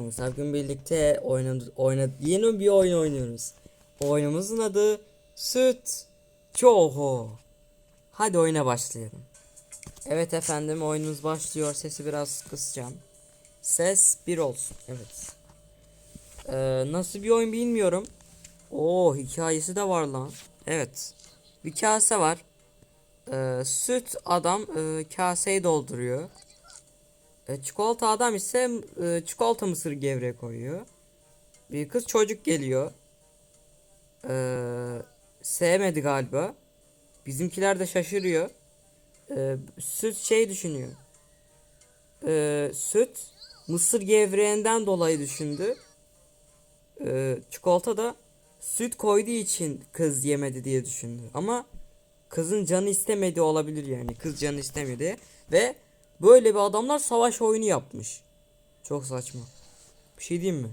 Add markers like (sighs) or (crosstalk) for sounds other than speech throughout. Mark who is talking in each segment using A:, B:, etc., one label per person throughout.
A: mısın? Bugün birlikte oynadı, oynadı, yeni bir oyun oynuyoruz. Oyunumuzun adı Süt Çoho. Hadi oyuna başlayalım. Evet efendim oyunumuz başlıyor. Sesi biraz kısacağım. Ses bir olsun. Evet. Ee, nasıl bir oyun bilmiyorum. Oo hikayesi de var lan. Evet. Bir kase var. Ee, süt adam e, kaseyi dolduruyor. E, çikolata adam ise e, çikolata mısır gevreği koyuyor. Bir kız çocuk geliyor. E, sevmedi galiba. Bizimkiler de şaşırıyor. E, süt şey düşünüyor. E, süt mısır gevreğinden dolayı düşündü. E, çikolata da süt koyduğu için kız yemedi diye düşündü. Ama kızın canı istemedi olabilir yani. Kız canı istemedi ve böyle bir adamlar savaş oyunu yapmış. Çok saçma. Bir şey diyeyim mi?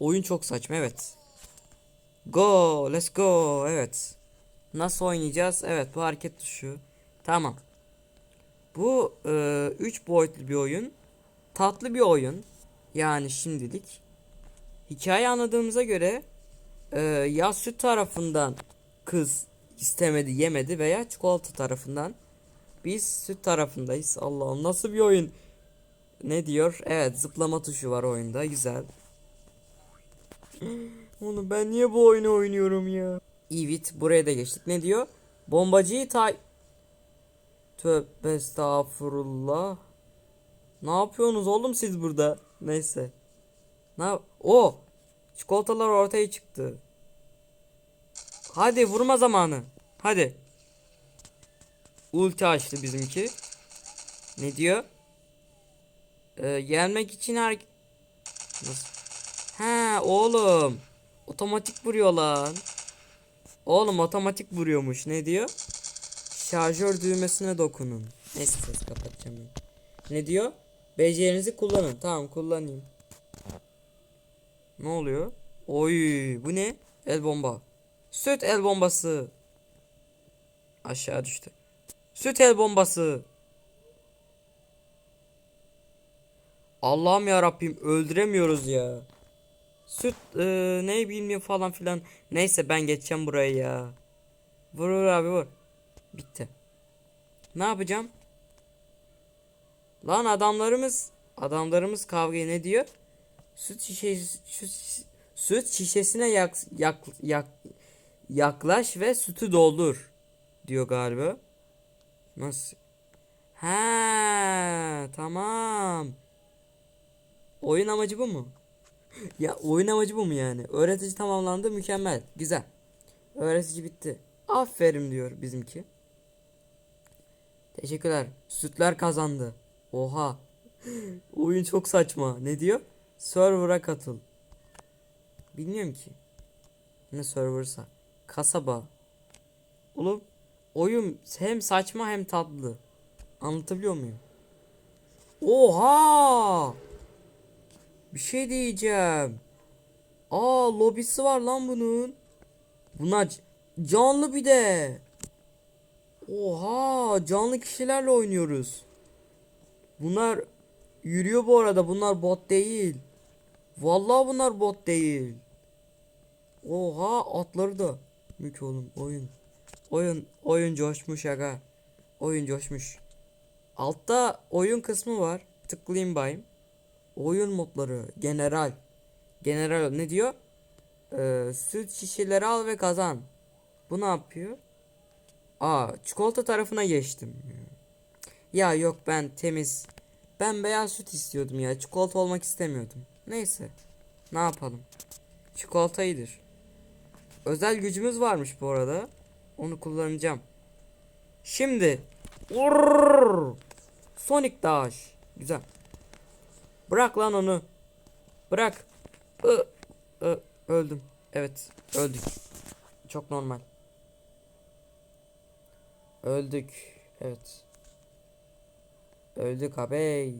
A: Oyun çok saçma evet. Go, let's go. Evet. Nasıl oynayacağız? Evet, bu hareket tuşu. Tamam. Bu 3 boyutlu bir oyun. Tatlı bir oyun. Yani şimdilik. Hikaye anladığımıza göre e, ya süt tarafından kız istemedi yemedi veya çikolata tarafından biz süt tarafındayız. Allah'ım nasıl bir oyun? Ne diyor? Evet zıplama tuşu var oyunda güzel. (gasps) Onu ben niye bu oyunu oynuyorum ya? Evet buraya da geçtik. Ne diyor? Bombacıyı tay... Tövbe estağfurullah. Ne yapıyorsunuz oğlum siz burada? Neyse. Ne O! Çikolatalar ortaya çıktı. Hadi vurma zamanı. Hadi. Ulti açtı bizimki. Ne diyor? Ee, gelmek için her... Nasıl? Ha oğlum. Otomatik vuruyor lan. Oğlum otomatik vuruyormuş. Ne diyor? Şarjör düğmesine dokunun. Neyse ses kapatacağım ben. Ne diyor? Becerinizi kullanın. Tamam kullanayım. Ne oluyor? Oy bu ne? El bomba. Süt el bombası. Aşağı düştü. Süt el bombası. Allah'ım ya Rabbim öldüremiyoruz ya. Süt e, ne bilmiyor falan filan. Neyse ben geçeceğim burayı ya. Vur vur abi vur. Bitti. Ne yapacağım? Lan adamlarımız adamlarımız kavgaya ne diyor? Süt şişesi süt, süt şişesine yak, yak, yak, yaklaş ve sütü doldur diyor galiba. Nasıl? Ha tamam. Oyun amacı bu mu? (laughs) ya oyun amacı bu mu yani? Öğretici tamamlandı mükemmel. Güzel. Öğretici bitti. Aferin diyor bizimki. Teşekkürler. Sütler kazandı. Oha. (laughs) Oyun çok saçma. Ne diyor? Server'a katıl. Bilmiyorum ki. Ne serversa. Kasaba. Oğlum oyun hem saçma hem tatlı. Anlatabiliyor muyum? Oha! Bir şey diyeceğim. Aa lobisi var lan bunun. Bunlar canlı bir de. Oha canlı kişilerle oynuyoruz. Bunlar yürüyor bu arada. Bunlar bot değil. Vallahi bunlar bot değil. Oha atları da. Mük oyun. Oyun oyun coşmuş aga. Oyun coşmuş. Altta oyun kısmı var. Tıklayayım bayım. Oyun modları. General. General ne diyor? Ee, süt şişeleri al ve kazan. Bu ne yapıyor? Aa çikolata tarafına geçtim. Ya yok ben temiz. Ben beyaz süt istiyordum ya. Çikolata olmak istemiyordum. Neyse. Ne yapalım? Çikolata iyidir. Özel gücümüz varmış bu arada. Onu kullanacağım. Şimdi. Urrrr. Sonic Dash. Güzel. Bırak lan onu. Bırak. Ö, ö, öldüm. Evet. Öldük. Çok normal. Öldük. Evet. Öldük abi.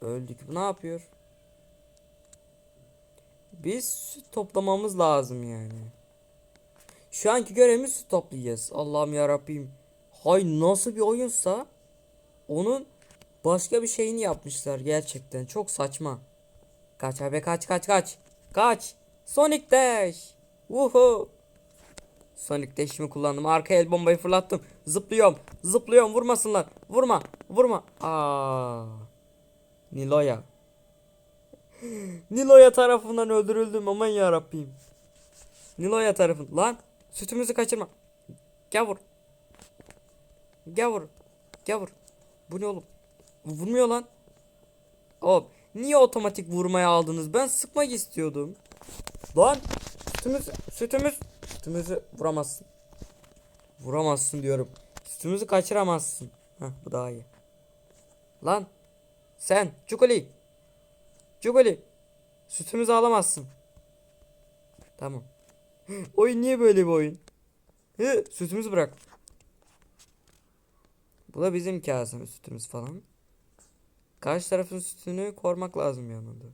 A: Öldük. Bu ne yapıyor? Biz toplamamız lazım yani. Şu anki görevimiz toplayacağız. Allah'ım ya Rabbim. Hay nasıl bir oyunsa onun başka bir şeyini yapmışlar gerçekten. Çok saçma. Kaç abi kaç kaç kaç. Kaç. Sonic Dash. Woohoo. Sonic Dash'imi kullandım. Arka el bombayı fırlattım. Zıplıyorum. Zıplıyorum. Vurmasınlar. Vurma. Vurma. Aa. Nilo'ya. (gasps) Nilo'ya tarafından öldürüldüm. Aman ya Rabbim. Nilo'ya tarafın. Lan sütümüzü kaçırma. Gel vur. Gel vur. Gel vur. Bu ne oğlum? Vurmuyor lan. Hop. Niye otomatik vurmaya aldınız? Ben sıkmak istiyordum. Lan sütümüz sütümüz sütümüzü vuramazsın. Vuramazsın diyorum. Sütümüzü kaçıramazsın. Heh bu daha iyi. Lan sen Cukuli. Cukuli. Sütümüzü alamazsın. Tamam. Oyun niye böyle bir oyun? Hı, sütümüzü bırak. Bu da bizim kasemiz sütümüz falan. Karşı tarafın sütünü korumak lazım yanında.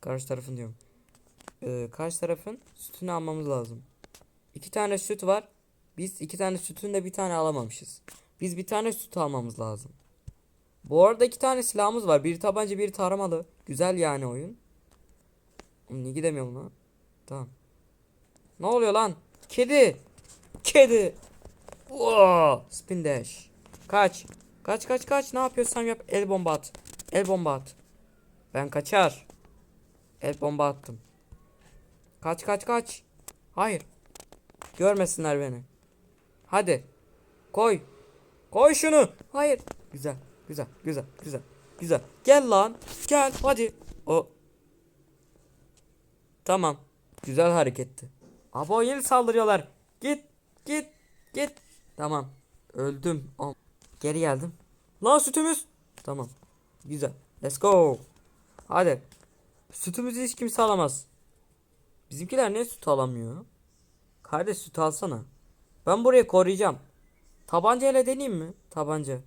A: Karşı tarafın diyorum. Ee, karşı tarafın sütünü almamız lazım. İki tane süt var. Biz iki tane sütün de bir tane alamamışız. Biz bir tane süt almamız lazım. Bu arada iki tane silahımız var. Bir tabanca bir taramalı. Güzel yani oyun. Niye gidemiyorum lan? Tamam. Ne oluyor lan? Kedi. Kedi. Oo, spin dash. Kaç. Kaç kaç kaç. Ne yapıyorsan yap. El bomba at. El bomba at. Ben kaçar. El bomba attım. Kaç kaç kaç. Hayır. Görmesinler beni. Hadi. Koy. Koy şunu. Hayır. Güzel. Güzel. Güzel. Güzel. Güzel. Gel lan. Gel. Hadi. O. Tamam. Güzel hareketti. Abo yeni saldırıyorlar. Git. Git. Git. Tamam. Öldüm. Geri geldim. Lan sütümüz. Tamam. Güzel. Let's go. Hadi. Sütümüzü hiç kimse alamaz. Bizimkiler niye süt alamıyor? Kardeş süt alsana. Ben burayı koruyacağım. Tabancayla deneyeyim mi? Tabanca.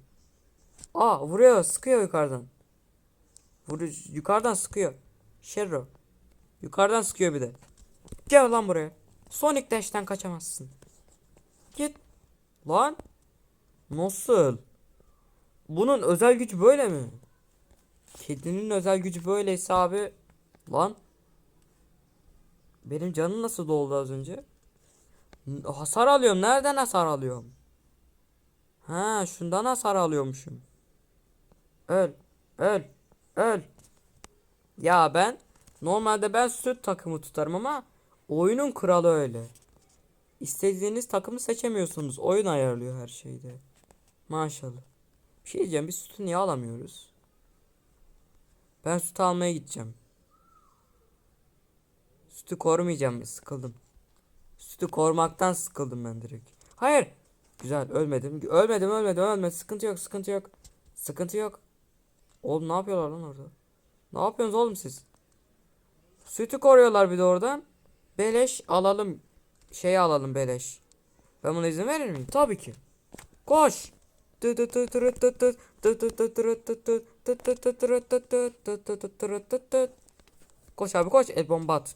A: Aa vuruyor sıkıyor yukarıdan. Vuruyor yukarıdan sıkıyor. Sherro. Yukarıdan sıkıyor bir de. Gel lan buraya. Sonic Dash'ten kaçamazsın. Git. Lan. Nasıl? Bunun özel gücü böyle mi? Kedinin özel gücü böyleyse abi. Lan. Benim canım nasıl doldu az önce? Hasar alıyorum. Nereden hasar alıyorum? Ha, şundan hasar alıyormuşum. Öl. Öl. Öl. Ya ben normalde ben süt takımı tutarım ama oyunun kralı öyle. İstediğiniz takımı seçemiyorsunuz. Oyun ayarlıyor her şeyde. Maşallah. Bir şey diyeceğim. Biz sütü niye alamıyoruz? Ben sütü almaya gideceğim. Sütü korumayacağım. Sıkıldım. Sütü korumaktan sıkıldım ben direkt. Hayır. Güzel ölmedim. Ölmedim ölmedim ölmedim. Sıkıntı yok sıkıntı yok. Sıkıntı yok. Oğlum ne yapıyorlar lan orada? Ne yapıyorsunuz oğlum siz? Sütü koruyorlar bir de oradan. Beleş alalım. Şeyi alalım beleş. Ben buna izin verir miyim? Tabii ki. Koş. Koş abi koş el bomba at.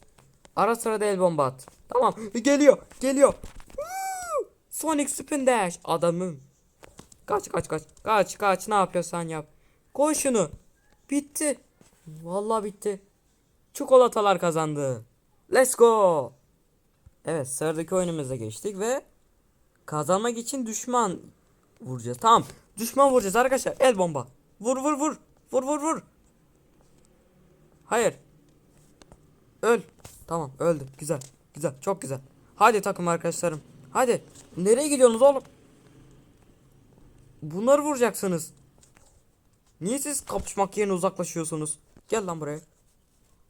A: Ara sıra da el bomba at. Tamam geliyor geliyor. Sonic Spin Dash adamım. Kaç kaç kaç kaç kaç ne yapıyorsan yap. Koy şunu. Bitti. Vallahi bitti. Çikolatalar kazandı. Let's go. Evet sıradaki oyunumuza geçtik ve kazanmak için düşman vuracağız. Tamam. Düşman vuracağız arkadaşlar. El bomba. Vur vur vur. Vur vur vur. Hayır. Öl. Tamam öldü. Güzel. Güzel. Çok güzel. Hadi takım arkadaşlarım. Hadi. Nereye gidiyorsunuz oğlum? Bunları vuracaksınız. Niye siz kapışmak yerine uzaklaşıyorsunuz? Gel lan buraya.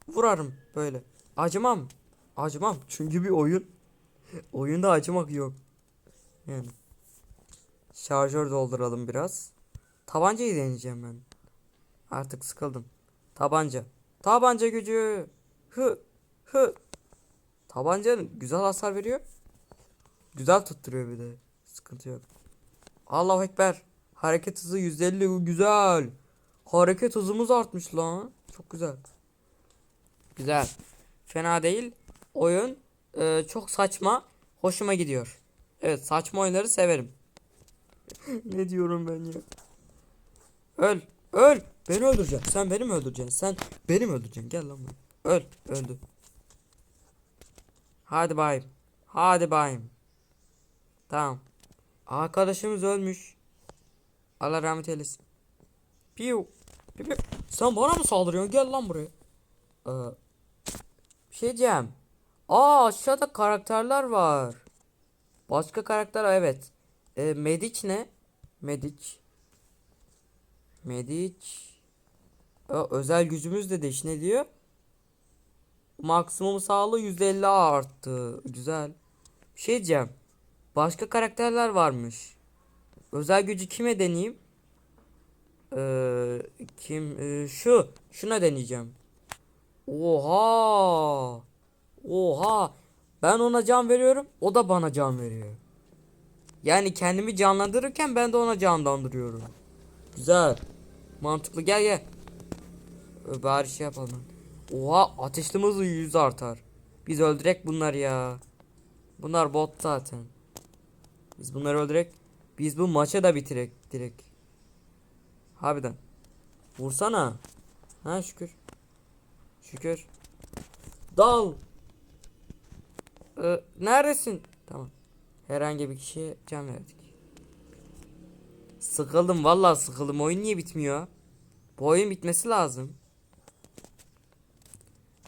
A: Vurarım böyle. Acımam. Acımam. Çünkü bir oyun. (laughs) Oyunda acımak yok. Yani. Şarjör dolduralım biraz. Tabancayı deneyeceğim ben. Artık sıkıldım. Tabanca. Tabanca gücü. Hı. Hı. Tabanca güzel hasar veriyor. Güzel tutturuyor bir de. Sıkıntı yok. Allahu Ekber. Hareket hızı 150 güzel. Hareket hızımız artmış lan. Çok güzel. Güzel. Fena değil. Oyun e, çok saçma. Hoşuma gidiyor. Evet saçma oyunları severim. (laughs) ne diyorum ben ya? Öl. Öl. Beni öldüreceksin. Sen beni mi öldüreceksin? Sen beni mi öldüreceksin? Gel lan buraya. Öl. Öldü. Hadi bayım. Hadi bayım. Tamam. Arkadaşımız ölmüş. Allah rahmet eylesin. Piu. Piu. Sen bana mı saldırıyorsun? Gel lan buraya. Ee, bir şey diyeceğim. Aa aşağıda karakterler var. Başka karakter evet. Ee, Medic ne? Medic. Medic. Aa, özel gücümüz de değiş ne diyor? Maksimum sağlığı 150 arttı. Güzel. Bir şey diyeceğim. Başka karakterler varmış. Özel gücü kime deneyeyim? Ee, kim? Ee, şu. Şuna deneyeceğim. Oha. Oha. Ben ona can veriyorum. O da bana can veriyor. Yani kendimi canlandırırken ben de ona canlandırıyorum. Güzel. Mantıklı gel gel. Bari şey yapalım. Oha ateşli hızı 100 artar. Biz öldürek bunlar ya. Bunlar bot zaten. Biz bunları öldürek. Biz bu maçı da bitirek direkt. Harbiden. Vursana. Ha şükür. Şükür. Dal. Ee, neredesin? Tamam. Herhangi bir kişiye can verdik. Sıkıldım vallahi sıkıldım. Oyun niye bitmiyor? Bu oyun bitmesi lazım.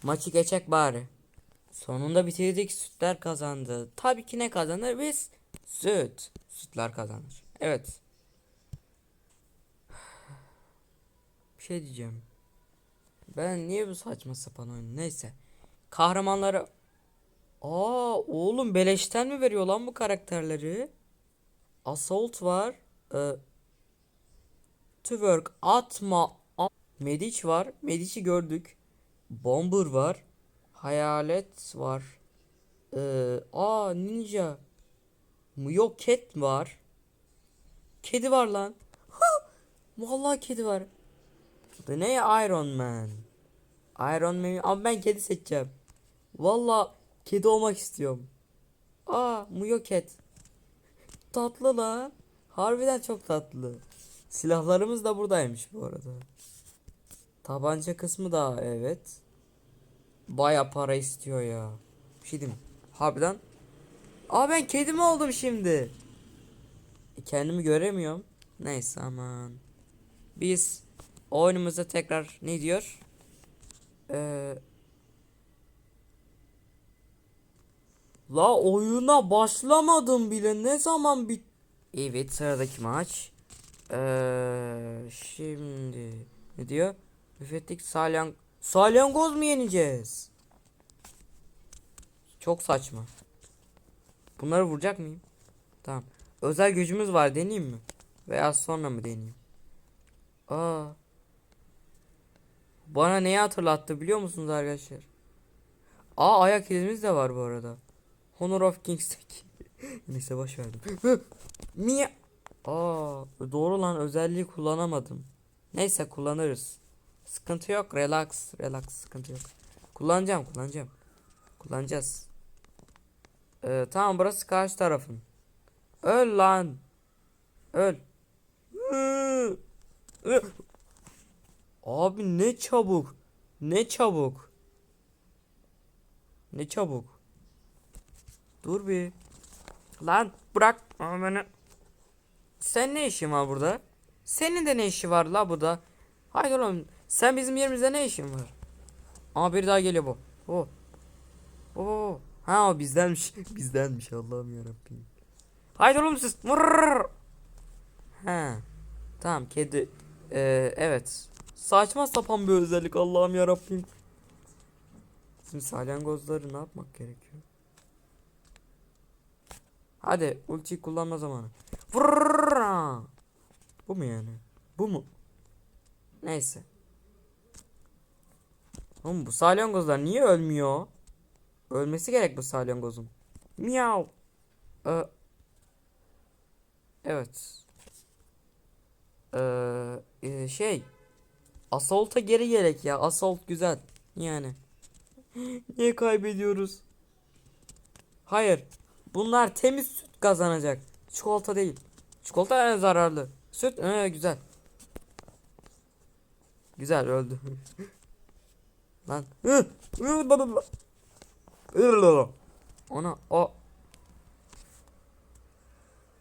A: Maçı geçecek bari. Sonunda bitirdik. Sütler kazandı. Tabii ki ne kazanır? Biz süt. Sütler kazanır. Evet. (sighs) Bir şey diyeceğim. Ben niye bu saçma sapan oyun? Neyse. Kahramanları Aa oğlum beleşten mi veriyor lan bu karakterleri? Assault var. Ee, Twerk atma. a- Medic var. Medic'i gördük. Bomber var. Hayalet var. Ee, aa ninja. Yok cat var. Kedi var lan. (laughs) Vallahi kedi var. Bu ne Iron Man? Iron Man. Ama ben kedi seçeceğim. Vallahi kedi olmak istiyorum. Aa Muyo Cat. Tatlı lan. Harbiden çok tatlı. Silahlarımız da buradaymış bu arada. Tabanca kısmı da evet. Baya para istiyor ya. Bir şey diyeyim? Harbiden. Aa ben kedi mi oldum şimdi? E, kendimi göremiyorum. Neyse aman. Biz oyunumuza tekrar ne diyor? Ee, La oyuna başlamadım bile. Ne zaman bit? Evet sıradaki maç. Ee, şimdi ne diyor? Müfettik salyan salyangoz mu yeneceğiz? Çok saçma. Bunları vuracak mıyım? Tamam. Özel gücümüz var deneyeyim mi? Veya sonra mı deneyeyim? Aa. Bana neyi hatırlattı biliyor musunuz arkadaşlar? Aa ayak izimiz de var bu arada. Honor of Kings (laughs) Neyse boş verdim. (laughs) Mia. Aa doğru lan özelliği kullanamadım. Neyse kullanırız. Sıkıntı yok. Relax. Relax. Sıkıntı yok. Kullanacağım. Kullanacağım. Kullanacağız. Ee, tamam burası karşı tarafın. Öl lan. Öl. Abi ne çabuk. Ne çabuk. Ne çabuk. Dur bir. Lan bırak Aa, beni. Sen ne işin var burada? Senin de ne işi var la burada? Hayır oğlum sen bizim yerimizde ne işin var? Aa bir daha geliyor bu. O. Oo. Ha o bizdenmiş. (laughs) bizdenmiş Allah'ım yarabbim. Haydi oğlum siz. Vurr. Ha. Tamam kedi. Ee, evet. Saçma sapan bir özellik Allah'ım yarabbim. Bizim salyangozları ne yapmak gerekiyor? Hadi ultiyi kullanma zamanı. Vurr. Bu mu yani? Bu mu? Neyse. Oğlum bu salyangozlar niye ölmüyor? Ölmesi gerek bu salyangozun. Miau. Ee, evet. Ee, e, şey. Assault'a geri gerek ya. Assault güzel. Yani. (gasps) Niye kaybediyoruz? Hayır. Bunlar temiz süt kazanacak. Çikolata değil. Çikolata en zararlı. Süt ee, güzel. Güzel öldü. (laughs) Lan. (laughs) Ona o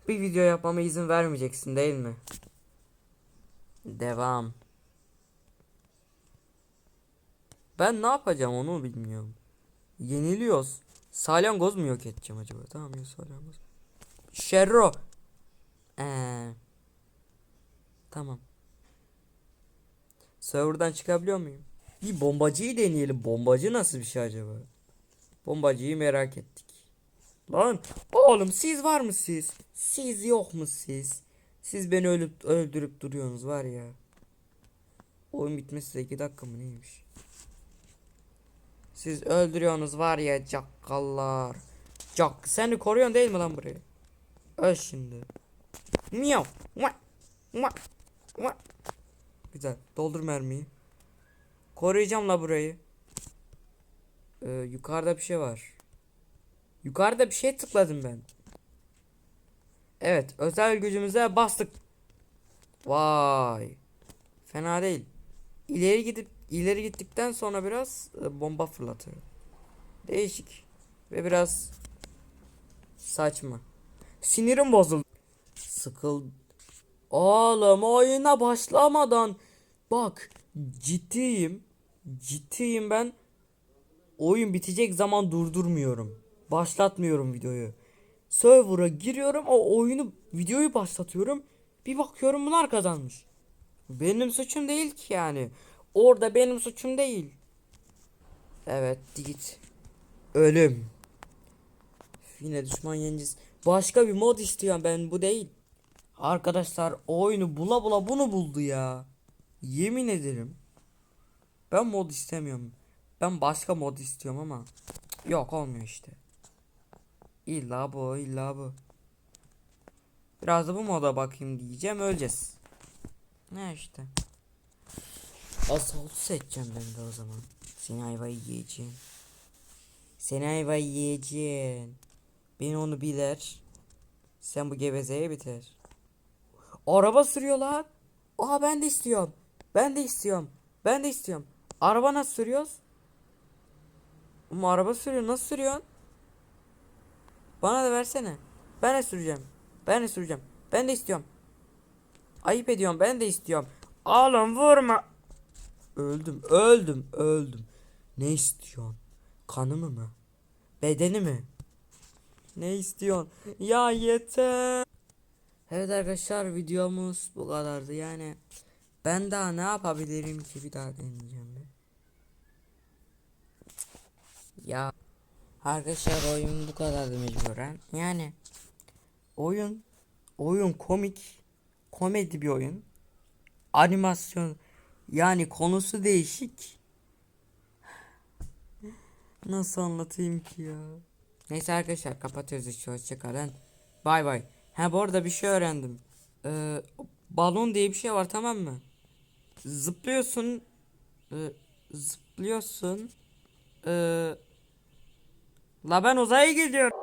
A: bir video yapmama izin vermeyeceksin değil mi? Devam. Ben ne yapacağım onu bilmiyorum. Yeniliyoruz. Salyangoz mu yok edeceğim acaba? Tamam ya salyangoz. Şerro. Ee, tamam. Server'dan çıkabiliyor muyum? Bir bombacıyı deneyelim. Bombacı nasıl bir şey acaba? Bombacıyı merak ettik. Lan oğlum siz var mı siz? Siz yok mu siz? Siz beni ölüp öldürüp duruyorsunuz var ya. Oyun bitmesi de 2 dakika mı neymiş? Siz öldürüyorsunuz var ya cakkallar. Cak seni koruyorsun değil mi lan burayı? Öl şimdi. Miyav. Güzel. Doldur mermiyi. Koruyacağım la burayı. Ee, yukarıda bir şey var. Yukarıda bir şey tıkladım ben. Evet, özel gücümüze bastık. Vay. Fena değil. İleri gidip ileri gittikten sonra biraz e, bomba fırlatıyor. Değişik ve biraz saçma. Sinirim bozuldu. Sıkıl. Oğlum oyuna başlamadan bak ciddiyim. Ciddiyim ben. Oyun bitecek zaman durdurmuyorum. Başlatmıyorum videoyu. Server'a giriyorum o oyunu videoyu başlatıyorum. Bir bakıyorum bunlar kazanmış. Benim suçum değil ki yani. Orada benim suçum değil. Evet git. Ölüm. Yine düşman yeneceğiz. Başka bir mod istiyorum ben bu değil. Arkadaşlar oyunu bula bula bunu buldu ya. Yemin ederim. Ben mod istemiyorum. Ben başka mod istiyorum ama. Yok olmuyor işte. İlla bu illa bu. Biraz da bu moda bakayım diyeceğim öleceğiz. Ne işte. Assault seçeceğim ben de o zaman. Seni ayvayı yiyeceğim. Seni ayvayı yiyeceğim. Beni onu bilir. Sen bu gevezeye biter. Araba sürüyorlar. Aa ben de istiyorum. Ben de istiyorum. Ben de istiyorum. Araba nasıl sürüyoruz? Ama araba sürüyor. Nasıl sürüyorsun? Bana da versene. Ben de süreceğim. Ben de süreceğim. Ben de istiyorum. Ayıp ediyorum. Ben de istiyorum. Oğlum vurma. Öldüm. Öldüm. Öldüm. Ne istiyorsun? Kanımı mı? Bedeni mi? Ne istiyorsun? Ya yeter. Evet arkadaşlar videomuz bu kadardı yani. Ben daha ne yapabilirim ki bir daha deneyeceğim ben. Ya arkadaşlar oyun bu kadardı mecburen. Yani oyun oyun komik komedi bir oyun. Animasyon yani konusu değişik. Nasıl anlatayım ki ya? Neyse arkadaşlar kapatıyoruz işte hoşçakalın. Bay bay. Ha bu arada bir şey öğrendim. Ee, balon diye bir şey var tamam mı? Zıplıyorsun. e, zıplıyorsun. Ee, la ben uzaya gidiyorum.